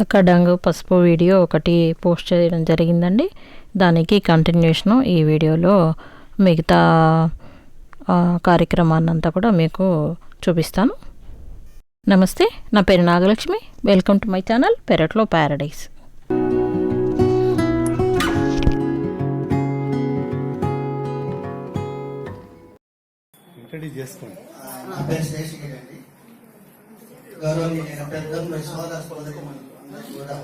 లక్కడంగు పసుపు వీడియో ఒకటి పోస్ట్ చేయడం జరిగిందండి. దానికి కంటిన్యూషను ఈ వీడియోలో మిగతా ఆ, కార్యక్రమాన్ని అంతా కూడా మీకు చూపిస్తాను. నమస్తే నా పేరు Nagalakshmi. Welcome to my channel పెరట్లో ప్యారడైస్ పెద్దలు మీ సోదర అందరికీ కూడా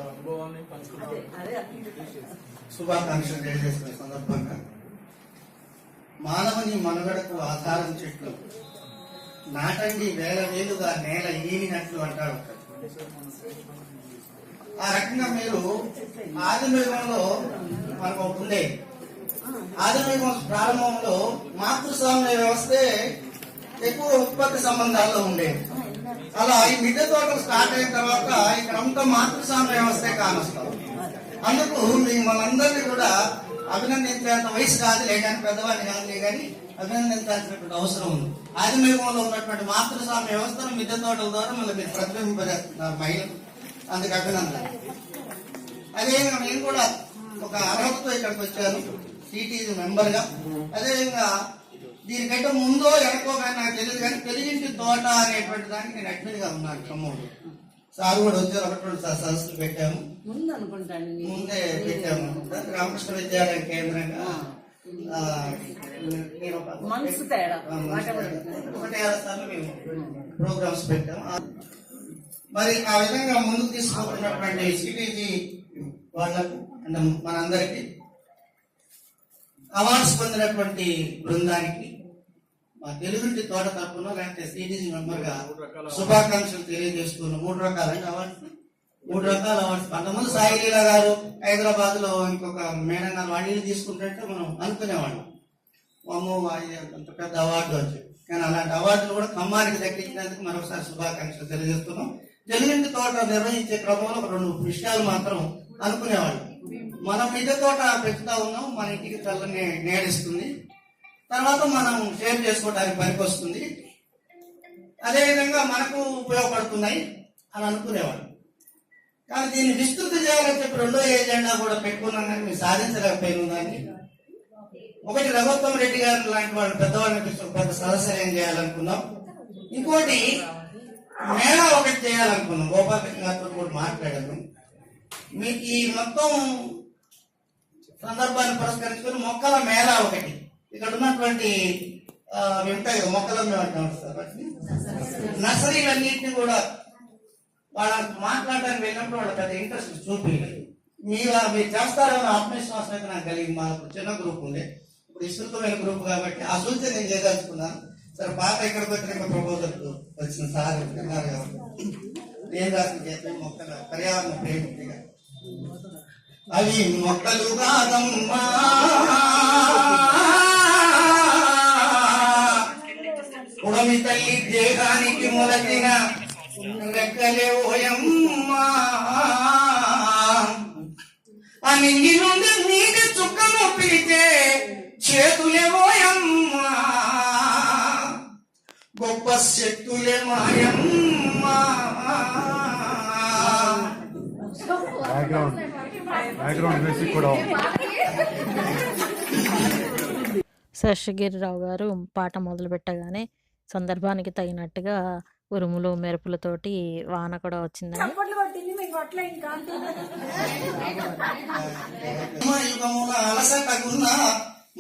శుభాకాంక్షలు తెలియజేసిన సందర్భంగా మానవుని మనుగడకు ఆధారం చెట్లు నాటండి వేల వేలుగా నేల ఈనినట్లు అంటారు ఆ రకంగా మీరు ఆదిమయుగంలో మనకు ఉండే ఉండేది ఆదిమయుగం ప్రారంభంలో మాతృస్వామ్య వ్యవస్థే ఎక్కువ ఉత్పత్తి సంబంధాల్లో ఉండేది. అలా ఈ మిద్దె తోటలు స్టార్ట్ అయిన తర్వాత ఇక్కడ అంతా మాతృస్వామ్య వ్యవస్థే కానొస్తాం. అందుకు మిమ్మల్ని అందరినీ కూడా అభినందించేంత వయసు కాదు లేదని పెద్దవాడిని కాదులే కానీ అభినందించాల్సినటువంటి అవసరం ఉంది. ఆదిమయుగంలో ఉన్నటువంటి మాతృస్వామి వ్యవస్థను మిద్దె తోటల ద్వారా మళ్ళీ మీరు ప్రతిబింబింపజేస్తున్నారు మహిళలు. అందుకు అభినందన అదేవిధంగా నేను కూడా ఒక అర్హతతో ఇక్కడికి వచ్చాను సిటీ మెంబర్గా. అదేవిధంగా దీనికంటే ముందో వెనకో కానీ నాకు తెలియదు కానీ తెలుగింటి తోట అనేటువంటి దానికి నేను అడ్మిట్గా ఉన్నాను ఖమ్మంలో సార్ కూడా వచ్చారు ఒకటి రెండు సార్ సదస్సులు పెట్టాము. ముందు అనుకుంటాను ముందే పెట్టాము. రామకృష్ణ విద్యాలయ కేంద్రంగా ఆ, నేను ఒక- మనసు తేడా. ఆ, ఒకటి ఆరు సార్లు మేము ప్రోగ్రామ్స్ పెట్టాము. మరి ఆ విధంగా ముందుకు తీసుకుంటున్నటువంటి సిటీజీ వాళ్ళకు అంటే మనందరికి అవార్డ్స్ పొందినటువంటి బృందానికి మా తెలుగుంటి తోట తరపున లేకపోతే సిటీజీ మెంబర్గా శుభాకాంక్షలు తెలియజేస్తున్నాం మూడు రకాలైన అవార్డ్స్. మూడు రకాల అవార్డ్స్. అంతకుముందు సాయిలీల గారు హైదరాబాద్లో ఇంకొక మేడం గారు వాళ్ళు తీసుకుంటుంటే మనం అనుకునేవాళ్ళం. అమ్మో అంత పెద్ద అవార్డు వచ్చి కానీ అలాంటి అవార్డులు కూడా ఖమ్మానికి దక్కించినందుకు మరొకసారి శుభాకాంక్షలు తెలియజేస్తున్నాం. తెలుగింటి తోట నిర్వహించే క్రమంలో రెండు విషయాలు మాత్రం అనుకునేవాళ్ళు. మనం మిద్దె తోట పెంచుతా ఉన్నాం. మన ఇంటికి చల్లని నేడిస్తుంది తర్వాత మనం షేర్ చేసుకోవడానికి పనికొస్తుంది. అదేవిధంగా మనకు ఉపయోగపడుతున్నాయి అని అనుకునేవాడు కానీ దీన్ని విస్తృత చేయాలని చెప్పి రెండో ఏజెండా కూడా పెట్టుకున్నాం కానీ మేము సాధించలేకపోయినాం దాన్ని ఒకటి రఘోత్తమ రెడ్డి గారు లాంటి వాళ్ళు పెద్దవాళ్ళని పిలిచి పెద్ద సదస్సు ఏం చేయాలనుకున్నాం. ఇంకోటి మేళా ఒకటి చేయాలనుకున్నాం. గోపాలకృష్ణ గారితో కూడా మాట్లాడాను. మీకు ఈ మొత్తం సందర్భాన్ని పురస్కరించుకుని మొక్కల మేళా ఒకటి. ఇక్కడ ఉన్నటువంటి ఉంటాయి కదా, మొక్కలు మేము అంటాం సార్ వాటిని నర్సరీలన్నింటినీ కూడా వాళ్ళ మాట్లాడడానికి వెళ్ళినప్పుడు వాళ్ళ పెద్ద ఇంట్రెస్ట్ చూపించలేదు. మీరు మీరు చేస్తారని ఆత్మవిశ్వాసం అయితే నాకు కలిగి మాకు చిన్న గ్రూప్ ఉండే. ఇప్పుడు విస్తృతమైన గ్రూప్ కాబట్టి ఆ సూచన నేను చేయదలుచుకున్నాను. సరే పాత ఎక్కడికి వచ్చిన ప్రపోజల్ వచ్చిన సార్ ఉన్నారు కాబట్టి నేను రాసిన చేస్తే మొక్కల పర్యావరణ ప్రేమిగా అవి మొక్కలు కాదమ్మా. ఉడమి తల్లి దేహానికి మొదటిన రెక్కలే ఓయమ్మా. ఆ నింగి నుండి నీటి చుక్కను పిలిచే చేతులే ఓయమ్మా. గొప్ప శక్తులే మాయమ్మా. బ్యాక్గ్రౌండ్ బ్యాక్గ్రౌండ్ మ్యూజిక్ కూడా శేషగిరిరావు గారు పాట మొదలు పెట్టగానే సందర్భానికి తగినట్టుగా ఉరుములు మెరుపులతోటి వాన కూడా అలసటగున్న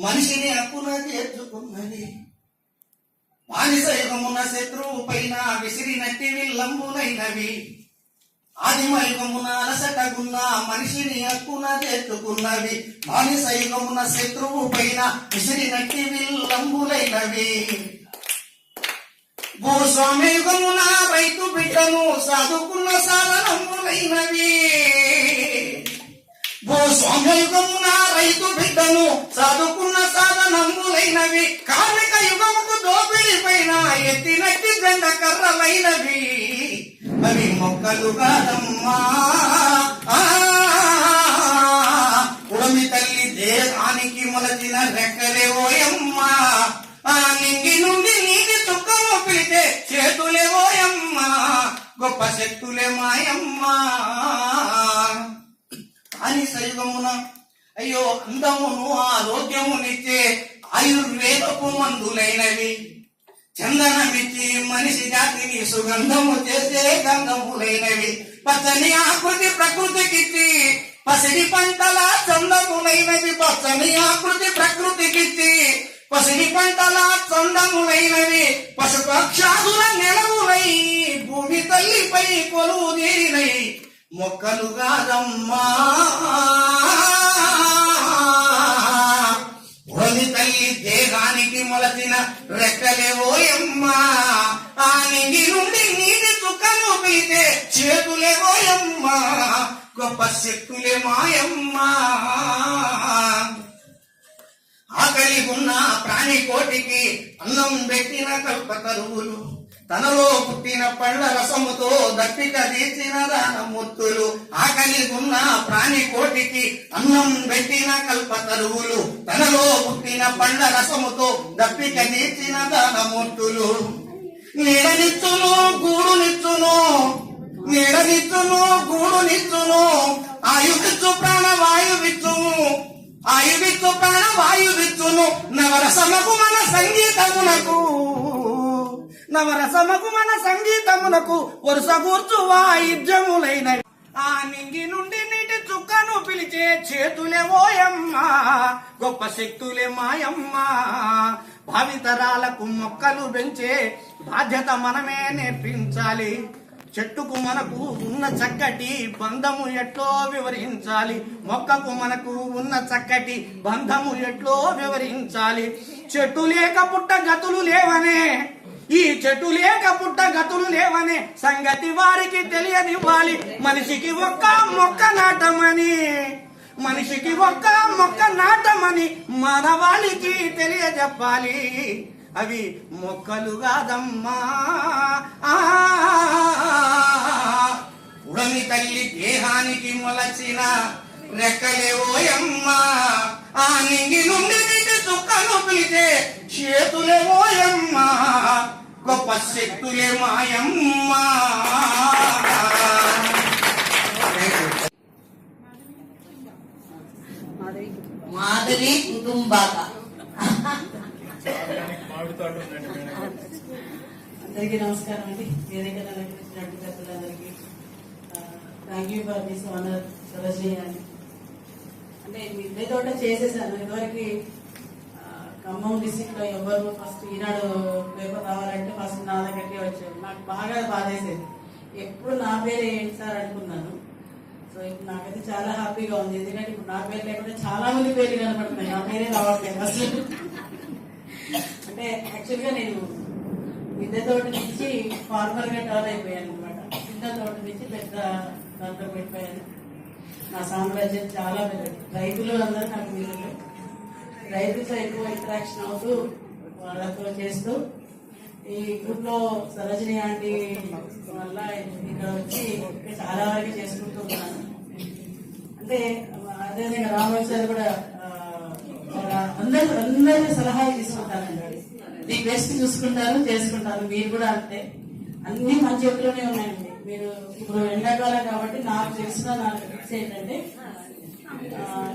మనిషిని అక్కున చేర్చుకున్నది. మానిస యుగమున శత్రువు పైన విసిరినట్టి విల్లంబులైనవి. ఆదిమ యుగమున అలసటగున్న మనిషిని చేర్చుకున్నవి. మానిస యుగమున శత్రువు పైన విసిరినట్టి విల్లంబులైనవి. భూస్వామి యుగమున రైతు బిడ్డను సాధుకున్న సాధనములైనవి. భూస్వామ్యుగమున రైతు బిడ్డను చదువుకున్న సాధనములైనవి. కార్మిక యుగముకు దోపిడి పైన ఎత్తినట్టి జెండ కర్రలైనవి. అవి మొక్కలు కాదమ్మా. ఉడమి తల్లి దేశానికి మొలచిన రెక్కలే ఓయమ్మా. ఆ నింగి నుండి చేతులే మాయమ్మ. అని సయుగమున అయ్యో అందమును ఆరోగ్యమునిచ్చే ఆయుర్వేదపు మందులైనవి. చందనమిచ్చి మనిషి జాతిని సుగంధము చేసే గంధములైనవి. పచ్చని ఆకృతి ప్రకృతికిచ్చి పసిడి పంటల చందములైనవి. పచ్చని ఆకృతి ప్రకృతికిచ్చి పసిడి పంటల చందములైనవి పశుపక్షాదుల నెలవులై భూమి తల్లిపై కొలువు తీరినై మొక్కలు కాదమ్మా భూమి తల్లి దేహానికి మొలచిన రెక్కలేవోయమ్మా ఆ నింగి నుండి నీటి చుక్కను పీతే చేతులేవోయమ్మా గొప్ప శక్తులే మాయమ్మా. ఆకలి ఉన్న ప్రాణి కోటికి అన్నం పెట్టిన కల్పతరువులు తనలో పుట్టిన పళ్ళ రసముతో దప్పిక తీర్చిన దానమూర్తులు. ఆకలి ఉన్న ప్రాణి కోటికి అన్నం పెట్టిన కల్పతరువులు తనలో పుట్టిన పళ్ళ రసముతో దప్పిక తీర్చిన దానమూర్తులు. నీడనిచ్చును గూడునిచ్చును. నీడనిచ్చును గూడునిచ్చును. ఆయువిచ్చు ప్రాణవాయువిచ్చును. ఆయువిచ్చు ప్రాణవాయువిచ్చును నవరసమకు మన సంగీతమునకు. నవరసమకు మన సంగీతమునకు వరుస కూర్చు వాయిద్యములైన. ఆ నింగి నుండి నీటి చుక్కను పిలిచే చేతులే ఓయమ్మా గొప్ప శక్తులే మాయమ్మా. భావితరాలకు మొక్కలు పెంచే బాధ్యత మనమే నేర్పించాలి. చెట్టుకు మనకు ఉన్న చక్కటి బంధము ఎట్లో వివరించాలి. మొక్కకు మనకు ఉన్న చక్కటి బంధము ఎట్లో వివరించాలి. చెట్టు లేక పుట్ట గతులు లేవనే ఈ చెట్టు లేక పుట్ట గతులు లేవనే సంగతి వారికి తెలియనివ్వాలి. మనిషికి ఒక్క మొక్క నాటమని మనిషికి ఒక్క మొక్క నాటమని మానవాళికి తెలియజెప్పాలి. అవి మొక్కలు కాదమ్మా. ఆ, ఉడమి తల్లి దేహానికి మొలచిన రెక్కలే ఓయమ్మా. ఆ నింగి నుండి నీటి చుక్కలు పిలిచే చేతులేవోయమ్మా గొప్ప శక్తులే మాయమ్మా. మాధురి కుటుంబాక అందరికీ నమస్కారం అండి. వేదిక అలంకరించినట్టు పెద్దలందరికీ thank you for this honour Sarojini అంటే మీ తోట చేసేసాను. ఇదివరకు ఖమ్మం డిస్టిక్లో ఎవరు ఫస్ట్ ఈనాడు పేపర్ రావాలంటే ఫస్ట్ నా దగ్గరికి వచ్చారు నాకు బాగా బాధేసేది. ఎప్పుడు నా పేరు ఏంటి సార్ అనుకున్నాను. సో ఇప్పుడు నాకైతే చాలా హ్యాపీగా ఉంది. ఎందుకంటే ఇప్పుడు నా పేరు లేకుండా చాలా మంది పేర్లు కనపడుతున్నాయి. నా పేరే రావట్లేదు అసలు అంటే యాక్చువల్గా నేను మిద్దె తోట నుంచి ఫార్మర్గా గా అయిపోయాను అనమాట చిన్న తోట నుంచి పెద్ద దాంట్లో పెట్టిపోయాను నా సామ్రాజ్యం చాలా పెద్దది. రైతులు అందరూ నాకు మీరు రైతులతో ఎక్కువ ఇంటరాక్షన్ అవుతూ వాళ్ళతో చేస్తూ ఈ గ్రూప్లో సరోజిని ఆంటీ వల్ల ఇక్కడ వచ్చి చాలా వరకు చేసుకుంటున్నాను అంటే అదేవిధంగా రామోజీ సార్ కూడా అందరూ అందరి సలహాలు తీసుకుంటానండి మీ బెస్ట్ చూసుకుంటారు చేసుకుంటారు. మీరు కూడా అంతే. అన్ని మన చేతిలోనే ఉన్నాయండి. మీరు ఇప్పుడు ఎండాకాలం కాబట్టి నాకు తెలిసిన నాకు తెలిసి ఏంటంటే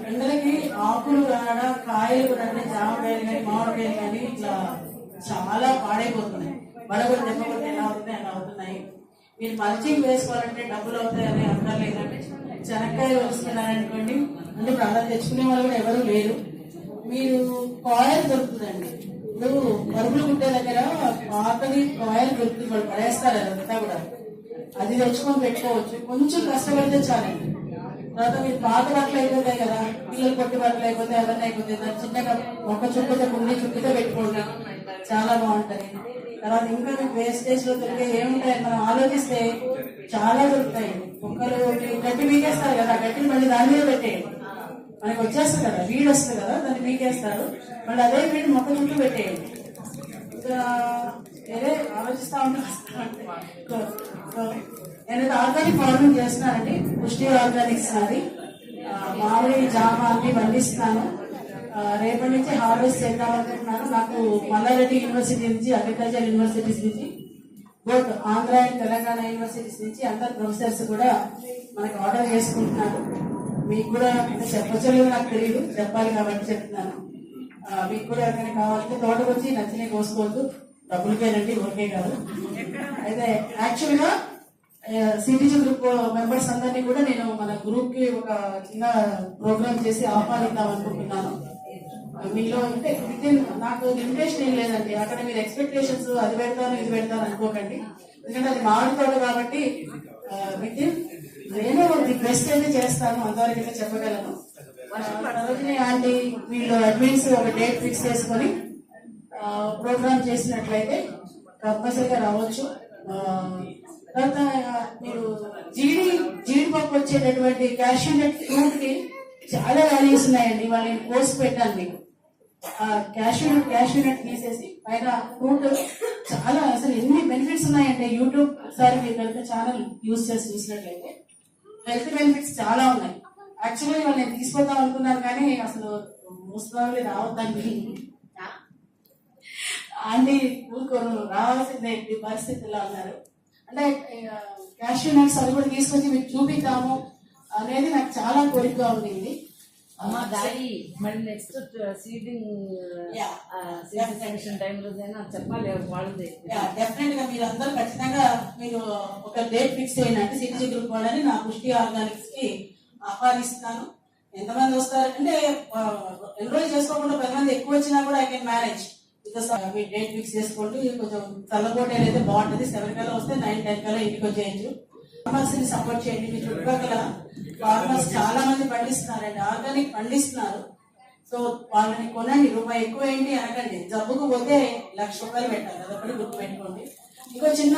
ఎండలకి ఆకులు కాడ కాయలు కూడా అంటే జామకాయలు కానీ మామిడికాయలు కానీ ఇట్లా చాలా పాడైపోతున్నాయి. వడగొట్టి దెబ్బకొట్టే ఎలా అవుతున్నాయి అలా అవుతున్నాయి. మీరు మల్చింగ్ వేసుకోవాలంటే డబ్బులు అవుతాయని అంటారు లేదంటే శనక్కాయలు వస్తున్నారనుకోండి అంటే ఇప్పుడు తెచ్చుకునే వాళ్ళు కూడా ఎవరు లేరు. మీరు కాయలు దొరుకుతుందండి. ఇప్పుడు పరుగులు కుట్టే దగ్గర పాతది ఆయిల్ దొరుకుతుంది వాళ్ళు పడేస్తారు అదంతా కూడా. అది తెచ్చుకొని పెట్టుకోవచ్చు. కొంచెం కష్టపడితే చాలండి. తర్వాత మీరు పాత బట్టలు అయిపోతాయి కదా. పిల్లలు కొట్టి బట్టలు అయిపోతే అవన్నీ అయిపోతాయి. దాన్ని చిన్నగా మొక్క చుక్కతో కుండి చుట్టూతో పెట్టుకోండి చాలా బాగుంటది. తర్వాత ఇంకా మీకు వేస్టేజ్లో దొరికే ఏముంటాయి మనం ఆలోచిస్తే చాలా దొరుకుతాయి. మొక్కలు గట్టి మీకేస్తారు కదా. ఆ గట్టిని మళ్ళీ దాని మీద పెట్టేయండి. మనకి వచ్చేస్తుంది కదా వీడు వస్తుంది కదా దాన్ని మీకేస్తారు మళ్ళీ అదే వీడు మొక్క చుట్టూ పెట్టేయండి. ఏదే ఆలోచిస్తూ ఆలోచిస్తా ఉంటాను నేను ఆర్గానిక్ ఫార్మింగ్ చేస్తున్నానండి. పుష్టి ఆర్గానిక్స్ అది. మామిడి జామ అన్ని పండిస్తున్నాను రేపటి నుంచి హార్వెస్ట్ చేద్దామనుకుంటున్నాను నాకు మల్లారెడ్డి యూనివర్సిటీ నుంచి అగ్రికల్చర్ యూనివర్సిటీస్ నుంచి both Andhra and Telangana universities నుంచి అందరు ప్రొఫెసర్స్ కూడా మనకి ఆర్డర్ చేసుకుంటున్నారు. మీకు కూడా అంటే చెప్పచ్చలేదు నాకు తెలియదు చెప్పాలి కాబట్టి చెప్తున్నాను. మీకు కూడా ఎవరికైనా కావాలంటే తోటకు వచ్చి నచ్చినవి కోసుకోవద్దు డబ్బులకేనండి ఓకే కాదు. అయితే యాక్చువల్గా సిటీజీ గ్రూప్ మెంబర్స్ అందరినీ కూడా నేను మన గ్రూప్కి ఒక చిన్న ప్రోగ్రామ్ చేసి ఆహ్వానిద్దాం అనుకుంటున్నాను. మీలో అంటే ఇన్ నాకు లిమిటేషన్ ఏం లేదండి. అక్కడ మీరు ఎక్స్పెక్టేషన్స్ అది పెడతాను ఇది పెడతాను అనుకోకండి. ఎందుకంటే అది మామిడి తోట కాబట్టి విత్ ఇన్ నేను ది బెస్ట్ అయితే చేస్తాను అంతవరకైతే చెప్పగలను. సరోజిని ఆంటీ వీళ్ళు అడ్మిన్స్ ఒక డేట్ ఫిక్స్ చేసుకొని ప్రోగ్రామ్ చేసినట్లయితే కంపల్సరిగా రావచ్చు. తర్వాత మీరు జీడి జీడిపప్పు వచ్చేటటువంటి క్యాల్షియం ఫ్రూట్కి చాలా వాల్యూస్ ఉన్నాయండి వాళ్ళని కోర్స్ పెట్టాను మీకు. క్యాషియూ క్యాల్షియం నట్ తీసేసి పైన ఫ్రూట్ చాలా అసలు ఎన్ని బెనిఫిట్స్ ఉన్నాయంటే యూట్యూబ్ సార్ మీరు కనుక ఛానల్ యూస్ చేసి చూసినట్లయితే. హెల్త్ బెనిఫిట్స్ చాలా ఉన్నాయి. యాక్చువల్లీ వాళ్ళు నేను తీసుకొద్దాం అనుకున్నాను కానీ అసలు ముస్లాంలు రావద్దండి. ఆంటీ ఊరుకోరు రావాల్సిందే ఎట్టి పరిస్థితుల్లో ఉన్నారు అంటే క్యాషియూ నట్స్ అవి కూడా తీసుకొచ్చి మీకు చూపిద్దాము అనేది నాకు చాలా కోరికగా ఉండింది. అమ్మ దాయి మరి నెక్స్ట్ సీటింగ్. సీటింగ్ సెక్షన్ టైంలో చెప్పాలి వాళ్ళది. డెఫినెట్గా మీరు అందరూ ఖచ్చితంగా మీరు ఒక డేట్ ఫిక్స్ చేయండి. సిటీజీ గ్రూప్ వాళ్ళని నా పుష్టి ఆర్గానిక్స్కి ఆహ్వానిస్తున్నాను ఎంతమంది వస్తారంటే ఎన్రోల్ చేసుకోకుండా పది మంది ఎక్కువ వచ్చినా కూడా ఐ కెన్ మేనేజ్ మీ డేట్ ఫిక్స్ చేసుకోండి. కొంచెం చల్లబోటే అయితే బాగుంటుంది సెవెన్ కల్లా వస్తే నైన్ టెన్ కల్లా ఇంటికి వచ్చేయచ్చు. ఫార్మర్స్ని సపోర్ట్ చేయండి. మీ చుట్టుపక్కల ఫార్మర్స్ చాలా మంది పండిస్తున్నారండి. ఆర్గానిక్ పండిస్తున్నారు. సో వాళ్ళని కొనండి. రూపాయి ఎక్కువ ఏంటి అనకండి. జబ్బుకు పోతే లక్ష రూపాయలు పెట్టాలి. అదొకటి గుర్తు పెట్టుకోండి ఇంకో చిన్న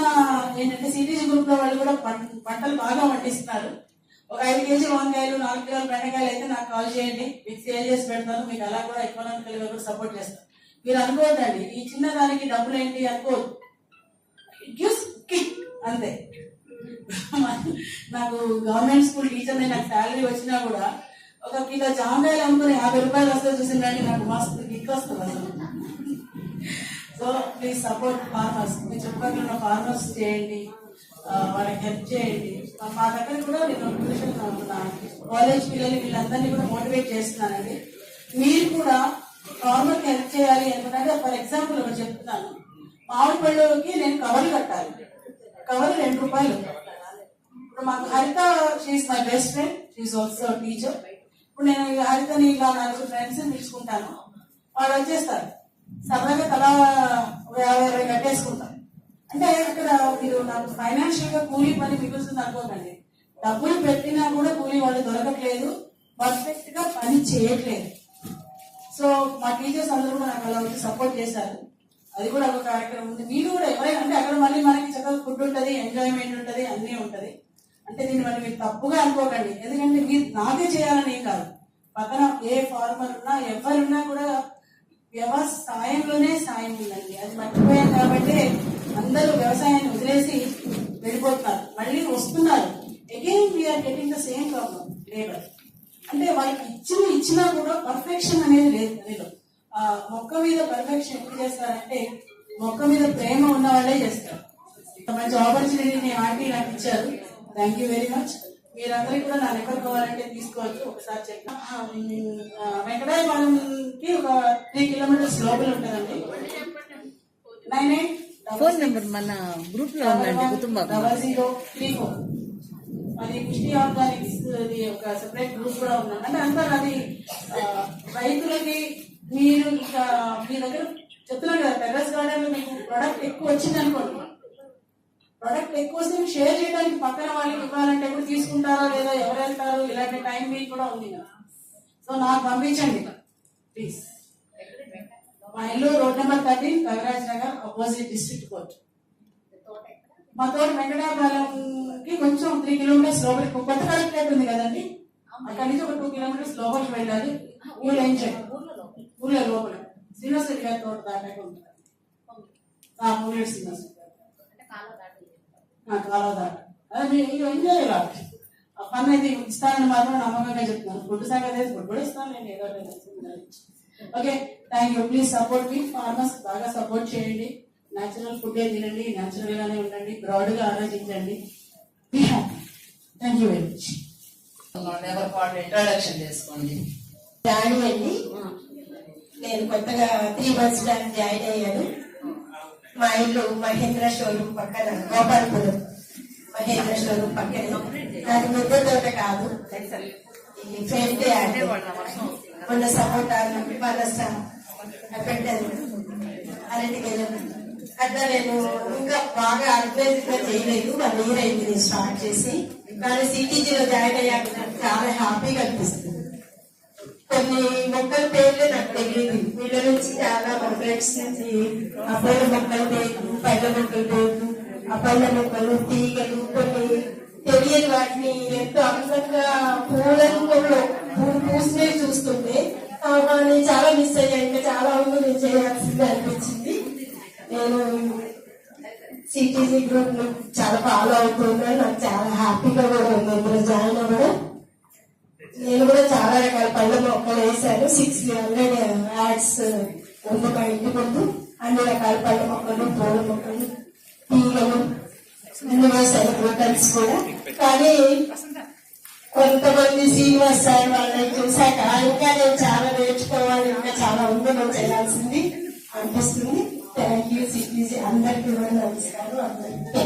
ఏంటంటే సిటీజీ గ్రూప్లో వాళ్ళు కూడా పం- పంటలు బాగా పండిస్తున్నారు. ఒక ఐదు కేజీలు వంకాయలు నాలుగు కిలోల బెండకాయలు అయితే నాకు కాల్ చేయండి. మీకు సేల్ చేసి పెడతాను. మీకు అలా కూడా ఎకనామికల్గా కూడా సపోర్ట్ చేస్తాను. మీరు అనుకోవద్దండి. ఈ చిన్న దానికి డబ్బులు ఏంటి అనుకోవద్దు. ఇట్ గివ్స్ కిక్ అంతే. నాకు గవర్నమెంట్ స్కూల్ టీచర్ నాకు శాలరీ వచ్చినా కూడా ఒక కిలో జామకాయలు అమ్ముకుని యాభై రూపాయలు వస్తే చూసిందంటే నాకు మస్తు కిక్ వస్తుంది అసలు. సో ప్లీజ్ సపోర్ట్ ఫార్మర్స్ మీ చుట్టుపక్కల ఉన్న ఫార్మర్స్ చేయండి వాళ్ళకి హెల్ప్ చేయండి. మా- దగ్గర కూడా నేను ట్యూషన్ కాలేజ్ పిల్లలు వీళ్ళందరినీ కూడా మోటివేట్ చేస్తున్నానండి. మీరు కూడా ఫార్మర్కి హెల్ప్ చేయాలి అనుకున్నాక ఫర్ ఎగ్జాంపుల్ ఒకటి చెప్తున్నాను. మామిడి పళ్ళకి నేను కవర్లు కట్టాలి. కవర్ రెండు రూపాయలు. ఇప్పుడు మాకు Haritha she my best friend she also teacher ఇప్పుడు నేను హరితని ఇలా నలుగురు ఫ్రెండ్స్ పిలుచుకుంటాను. వాళ్ళు వచ్చేస్తారు. సరదాగా తలా ఒక యాభై అరవై కట్టేసుకుంటారు. అంటే ఇక్కడ మీరు నాకు ఫైనాన్షియల్గా కూలీ పని మిగులుతుంది అనుకోకండి డబ్బులు పెట్టినా కూడా కూలీ వాళ్ళు దొరకట్లేదు. పర్ఫెక్ట్గా పని చేయట్లేదు. సో మా టీచర్స్ అందరూ కూడా నాకు అలా వచ్చి సపోర్ట్ చేశారు. అది కూడా ఒక కార్యక్రమం ఉంది. మీరు కూడా ఎవరైనా అంటే అక్కడ మళ్ళీ మనకి చక్కగా ఫుడ్ ఉంటుంది ఎంజాయ్మెంట్ ఉంటుంది అన్నీ ఉంటుంది. అంటే దీన్ని వాళ్ళు మీరు తప్పుగా అనుకోకండి. ఎందుకంటే మీరు నాకే చేయాలని కాదు. పక్కన ఏ ఫార్మర్ ఉన్నా ఎవరున్నా కూడా వ్యవసాయంలోనే సాయం ఉందండి అది మర్చిపోయాం కాబట్టి అందరూ వ్యవసాయాన్ని వదిలేసి వెళ్ళిపోతున్నారు. మళ్ళీ వస్తున్నారు. Again we are getting the same problem labour అంటే వాళ్ళకి ఇచ్చిన ఇచ్చినా కూడా పర్ఫెక్షన్ అనేది లేదు అందులో ఆ మొక్క మీద పర్ఫెక్షన్ ఎప్పుడు చేస్తారంటే మొక్క మీద ప్రేమ ఉన్న వాళ్ళే చేస్తారు. ఇంత మంచి ఆపర్చునిటీని ఆంటీ నాకు ఇచ్చారు. థ్యాంక్ యూ వెరీ మచ్ మీరందరూ కూడా నా నెంబర్ కావాలంటే తీసుకోవచ్చు. ఒకసారి చెక్ వెంకటాయపాలెంకి ఒక త్రీ కిలోమీటర్స్ లోపల ఉంటుందండి. నైన్ ఎయిట్ ఫోన్ నెంబర్ మన గ్రూప్లో ఉందండి కుటుంబం డబల్ జీరో త్రీ ఫోర్ అది పుష్టి ఆర్గానిక్స్ అది ఒక సెపరేట్ గ్రూప్ కూడా ఉందండి అంటే అంతా అది రైతులకి మీరు ఇక మీ దగ్గర చెప్తున్నారు కదా టెర్రస్ గార్డెన్ మీకు ప్రొడక్ట్ ఎక్కువ వచ్చింది అనుకోండి ప్రొడక్ట్ ఎక్కువ వస్తే షేర్ చేయడానికి పక్కన వాళ్ళకి ఇవ్వాలంటే కూడా తీసుకుంటారా లేదా ఎవరు వెళ్తారు ఇలాంటి టైం మీకు కూడా ఉంది కదా. సో నాకు పంపించండి. ప్లీజ్ మా ఇల్లు road number thirteen Kaviraj Nagar opposite district court మా తోట వెంకటాపురంకి కొంచెం త్రీ కిలోమీటర్స్ లోపలికి కొత్త కలెక్టరేట్ ఉంది కదండి? అక్కడి నుంచి ఒక టూ కిలోమీటర్స్ లోపలికి వెళ్ళాలి. ఊళ్ళో ఏం చేయాలి ఊళ్ళో లోపల. శ్రీనివాసరెడ్డి గారి తోట దాటాక ఉంటుంది. ఆ మూడు శ్రీనివాసరెడ్డి రెడ్డి గారు కాలువ దాట అదే మీరు ఎంజాయ్ చేయాలి ఆ పని అయితే ఇస్తానని మాత్రం నమ్మకంగా చెప్తున్నాను ఫుడ్ సంగతి అయితే ఫుడ్ కూడా ఇస్తాను నేను ఏదో okay thank you please support me farmers బాగా సపోర్ట్ చేయండి. న్యాచురల్ ఫుడ్ తినండి న్యాచురల్ గానే ఉండండి. బ్రాడ్గా ఆలోచించండి. Thank you very much introduction చేసుకోండి. రాణి అండి నేను కొత్తగా త్రీ మంత్స్ జాయిన్ అయ్యాను. మా ఇల్లు మహేంద్ర షోరూమ్ పక్కన గోపాల్పురం మహేంద్ర షోరూమ్ పక్కన. నాది ముద్ద తోట కాదు. ఫ్రెండ్ మొన్న సపోటాలు పనస పెట్టాను అలాంటి అట్లా నేను ఇంకా బాగా అడ్వైజ్గా చేయలేదు. వన్ ఇయర్ అయింది స్టార్ట్ చేసి. కానీ సిటీజీలో జాయిన్ అయ్యాక చాలా హ్యాపీగా అనిపిస్తుంది. కొన్ని మొక్కల పేర్లు నాకు తెలియదు వీళ్ళ నుంచి చాలా మా ఫ్రెండ్స్ నుంచి అప్పల మొక్కల పేర్లు పళ్ళ మొక్కల పేర్లు అప్పల మొక్కలు తీగలు కొన్ని తెలియని వాటిని ఎంతో అందంగా పూలను కూడా పూలు పూసినవి చూస్తుంటే నేను చాలా మిస్ అయ్యాను ఇంకా చాలా ఉంది నేను చేయాల్సింది అనిపించింది. నేను సిటీజీ గ్రూప్ చాలా ఫాలో అవుతున్నాను. నాకు చాలా హ్యాపీగా కూడా ఉంది. ఇందులో జాయిన్ అవ్వడం. నేను కూడా చాలా రకాల పళ్ళ మొక్కలు వేసాను సిక్స్ హండ్రెడ్ యాడ్స్ ఉంది మా ఇంటి ముందు అన్ని రకాల పళ్ళ మొక్కలు పూల మొక్కలు తీగలు అన్ని వేసాను బొటన్స్ కూడా. కానీ కొంతమంది శ్రీనివాస్ సార్ వాళ్ళని చూశాక ఇంకా నేను చాలా నేర్చుకోవాలి ఇంకా చాలా ఉంది నేను చేయాల్సింది అనిపిస్తుంది. థ్యాంక్ యూ సిటీజీ అందరికీ కూడా నమస్కారం అందరికీ